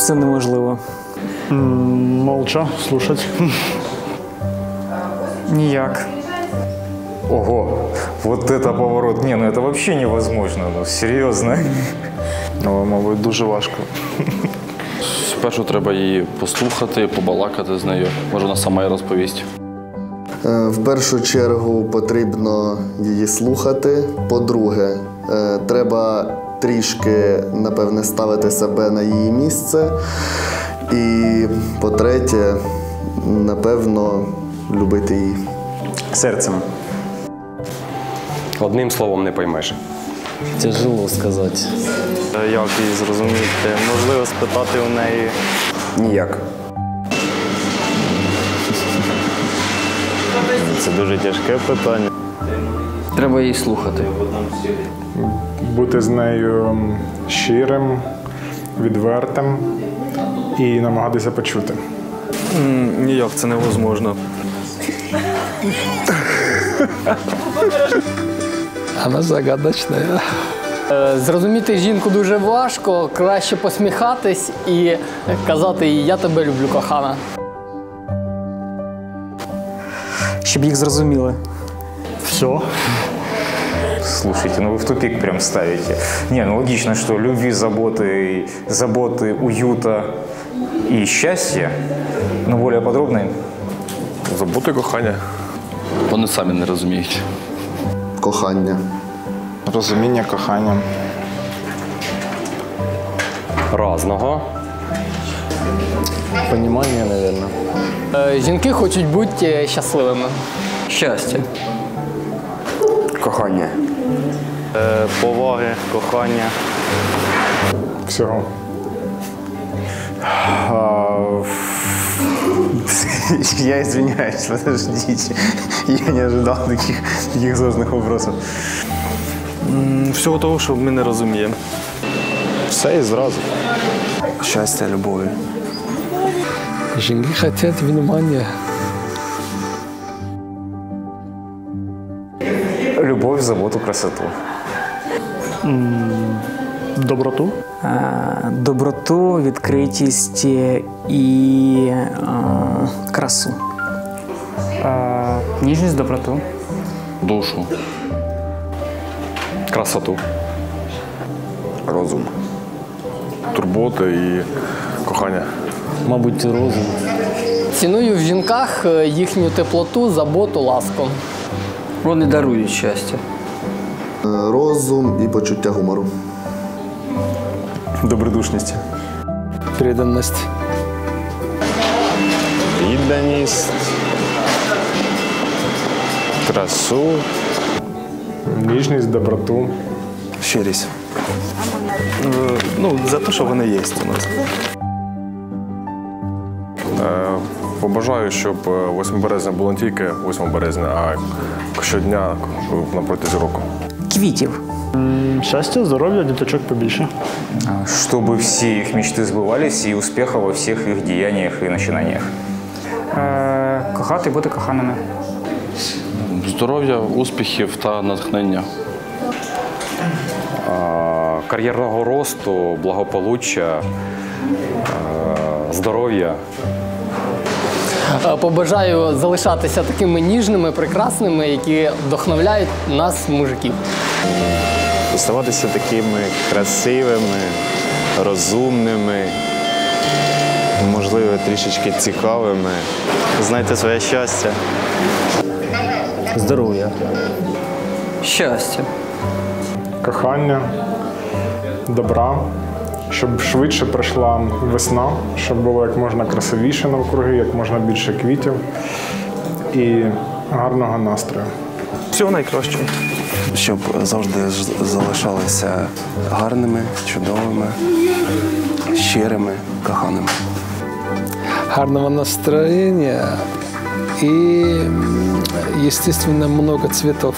Це неможливо. Молча слушать. Ніяк. Ого, вот это поворот. Не, ну это вообще невозможно, ну серьезно. Ну, мабуть, дуже важко. Спершу треба її послухати, побалакати з нею. Може, вона сама і розповість. Е, В першу чергу потрібно її слухати. По-друге, е, треба трішки, напевне, ставити себе на її місце. І по-третє, напевно, любити її. Сердцем. Одним словом не поймеш. Тяжело сказати. Як її зрозуміти? Можливо, спитати у неї. Ніяк. Це дуже тяжке питання. Треба її слухати. Бути з нею щирим, відвертим і намагатися почути. Ніяк це невозможно. Вона загадочна. Е, Зрозуміти жінку дуже важко, краще посміхатись і казати їй Я тебе люблю, кохана. Щоб їх зрозуміли. Все. Слушайте, ну вы в тупик прям ставите. Не, ну логично, что любви, заботы, заботы, уюта и счастья. Но более подробно Забути кохання. Вони самі не розуміють. Кохання. Розуміння, кохання. Разного. Понімання, мабуть. Е, Жінки хочуть бути е, щасливими. Щастя. кохання. Е, поваги, кохання. Всього. Я извиняюсь, подождите. Я не ожидал таких, таких сложных вопросов. Всього того, що ми не розуміємо. Все і зразу. Щастя, любові. Жінки хочуть внимання. Любовь, заботу, красоту. Доброту. Е, Доброту, відкритість е, і е, красу. Ніжність, доброту. Душу. Красоту. Розум. Турбота і кохання. Мабуть, розум. Ціную в жінках е, їхню теплоту, заботу, ласку. Вони дарують щастя. Е, Розум і почуття гумору. Добродушність. Преданність. Відданість. Красу. Ніжність, доброту. Щирість. Ну, за те, що вони є у нас. Е, Побажаю, щоб е, 8 березня було не тільки 8 березня, а щодня на протязі року. Квітів. Щастя, здоров'я, діточок побільше. Чтобы все их мечты сбывались и успеха во всех их деяниях и начинаниях. Е, кохати і бути коханими. Здоров'я, успіхів та натхнення. Кар'єрного росту, благополуччя, здоров'я. Е, Побажаю залишатися такими ніжними, прекрасними, які вдохновляють нас, мужиків. Оставатися такими красивими, розумними, можливо, трішечки цікавими. Знайте своє щастя. Здоров'я. Щастя. Кохання, добра, щоб швидше прийшла весна, щоб було як можна красивіше навкруги, як можна більше квітів і гарного настрою. Всього найкращого. щоб завжди залишалися гарними, чудовими, щирими, коханими. Гарного настроєння і, естественно, много цветов.